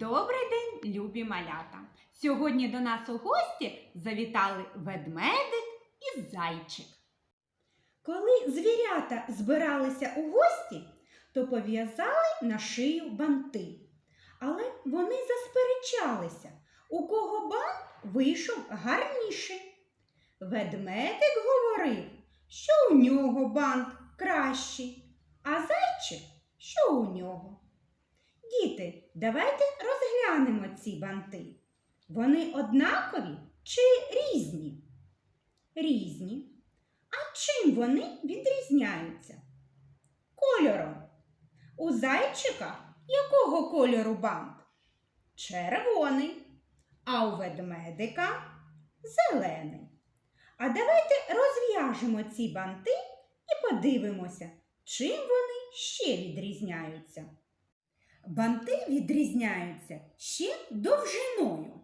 Добрий день, любі малята! Сьогодні до нас у гості завітали ведмедик і зайчик. Коли звірята збиралися у гості, то пов'язали на шию банти. Але вони засперечалися, у кого бант вийшов гарніший. Ведмедик говорив, що у нього бант кращий, а зайчик, що у нього. Діти, давайте розглянемо ці банти. Вони однакові чи різні? Різні. А чим вони відрізняються? Кольором. У зайчика якого кольору бант? Червоний. А у ведмедика зелений. А давайте розв'яжемо ці банти і подивимося, чим вони ще відрізняються. Банти відрізняються ще довжиною.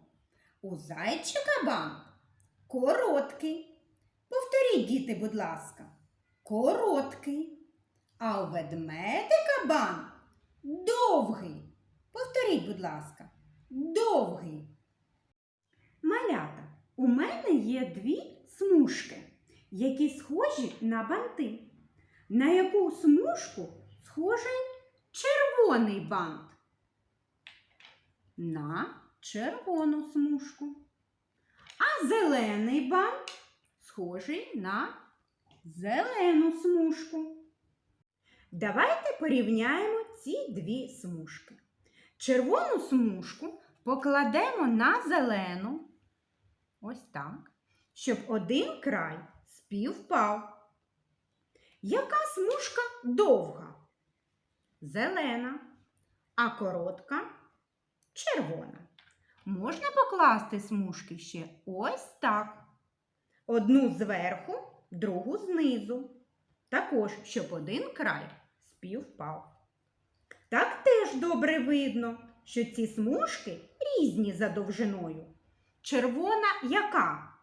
У зайчика бант короткий. Повторіть, діти, будь ласка, короткий. А у ведмедика бант довгий. Повторіть, будь ласка, довгий. Малята, у мене є дві смужки, які схожі на банти. На яку смужку схожий червоний бант? На червону смужку. А зелений бант схожий на зелену смужку. Давайте порівняємо ці дві смужки. Червону смужку покладемо на зелену, ось так, щоб один край співпав. Яка смужка довга? Зелена, а коротка червона. Можна покласти смужки ще ось так. Одну зверху, другу знизу. Також, щоб один край співпав. Так теж добре видно, що ці смужки різні за довжиною. Червона яка?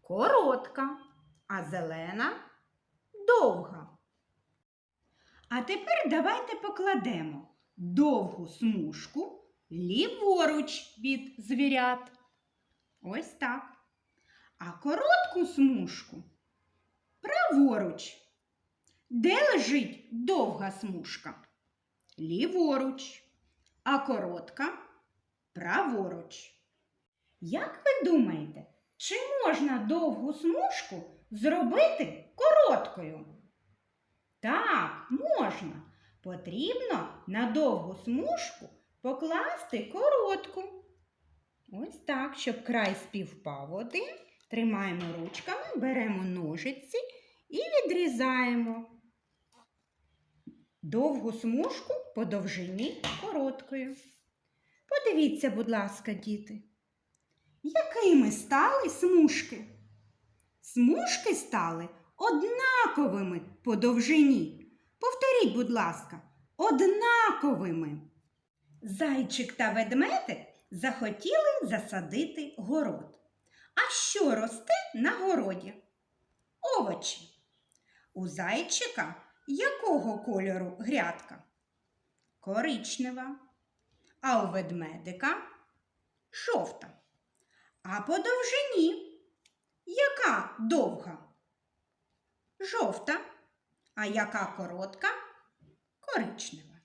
Коротка, а зелена довга. А тепер давайте покладемо довгу смужку ліворуч від звірят. Ось так. А коротку смужку праворуч. Де лежить довга смужка? Ліворуч, а коротка праворуч. Як ви думаєте, чи можна довгу смужку зробити короткою? Так, можна. Потрібно на довгу смужку покласти коротку. Ось так, щоб край співпав один. Тримаємо ручками, беремо ножиці і відрізаємо довгу смужку по довжині короткою. Подивіться, будь ласка, діти, якими стали смужки? Смужки стали однаковими по довжині. Повторіть, будь ласка, однаковими. Зайчик та ведмедик захотіли засадити город. А що росте на городі? Овочі. У зайчика якого кольору грядка? Коричнева. А у ведмедика жовта. А по довжині яка довга? Жовта. А яка коротка? Коричнева.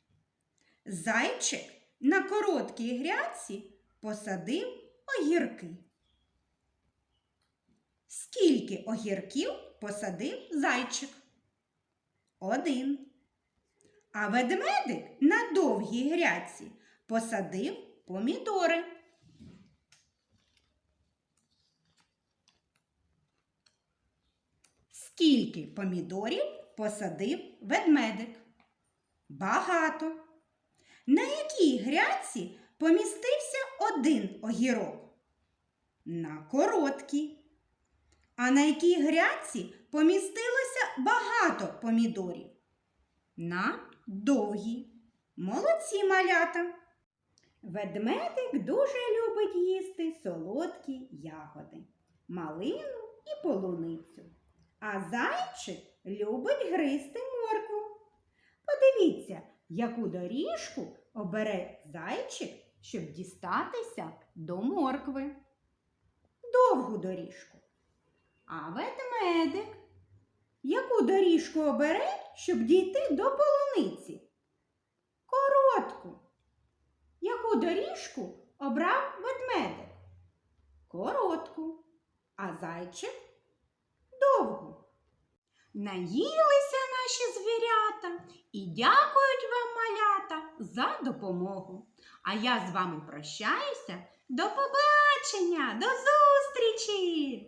Зайчик на короткій грядці посадив огірки. Скільки огірків посадив зайчик? Один. А ведмедик на довгій грядці посадив помідори. Скільки помідорів посадив ведмедик? Багато. На якій грядці помістився один огірок? На короткій. А на якій грядці помістилося багато помідорів? На довгій. Молодці малята. Ведмедик дуже любить їсти солодкі ягоди, малину і полуницю. А зайчик любить гризти моркву. Подивіться, яку доріжку обере зайчик щоб дістатися до моркви. Довгу доріжку. А ведмедик Яку доріжку обере, щоб дійти до полуниці? Коротку. Яку доріжку обрав ведмедик? Коротку. А зайчик довгу. наїлися наші звірята і дякують вам, малята, за допомогу. А я з вами прощаюся. До побачення, до зустрічі!